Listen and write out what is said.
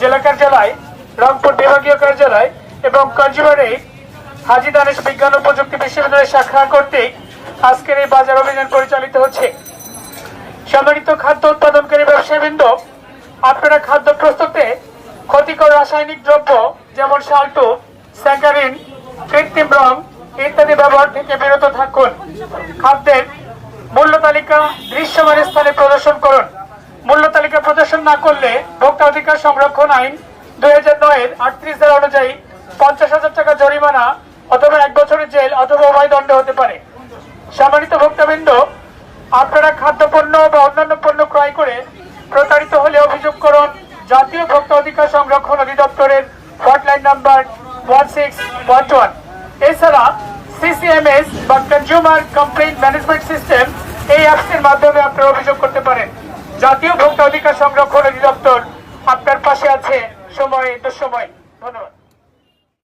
জেলা কার্যালয় রংপুর বিভাগীয় কার্যালয় এবং কনজিউমার হাজি দানেশ বিজ্ঞান ও প্রযুক্তি বিশ্ববিদ্যালয়ের শাখা কর্তৃক আজকের এই বাজার অভিযান পরিচালিত হচ্ছে। সম্মানিত খাদ্য উৎপাদনকারী ব্যবসায়ীবৃন্দ, আপনারা খাদ্য প্রস্তুতে ক্ষতিকর রাসায়নিক দ্রব্য যেমন সাল্টু স্যাকারিন, কৃত্রিম রং ইত্যাদি ব্যবহার থেকে বিরত থাকুন। খাদ্যের মূল্য তালিকা দৃশ্যমান স্থানে প্রদর্শন করুন। প্রদর্শন না করলে ভোক্তা অধিকার সংরক্ষণ আইন দুই হাজার নয়ের আটত্রিশ ধারা অনুযায়ী পঞ্চাশ হাজার টাকা জরিমানা অথবা এক বছরের জেল অথবা উভয় দণ্ড হতে পারে। সম্মানিত ভোক্তাবৃন্দ, আপনারা খাদ্যপণ্য বা অন্যান্য পণ্য ক্রয় করে প্রতারিত হলে অভিযোগ করুন জাতীয় ভোক্তা অধিকার সংরক্ষণ অধিদপ্তরের hotline number one six one one. এছাড়া সিসিএমএস বা কনজিউমার কমপ্লেইন ম্যানেজমেন্ট সিস্টেম এই অ্যাপসের মাধ্যমে আপনারা অভিযোগ জাতীয় ভোক্তা অধিকার সংরক্ষণ অধিদপ্তর আপনার পাশে আছে। সময় তো সময়। ধন্যবাদ।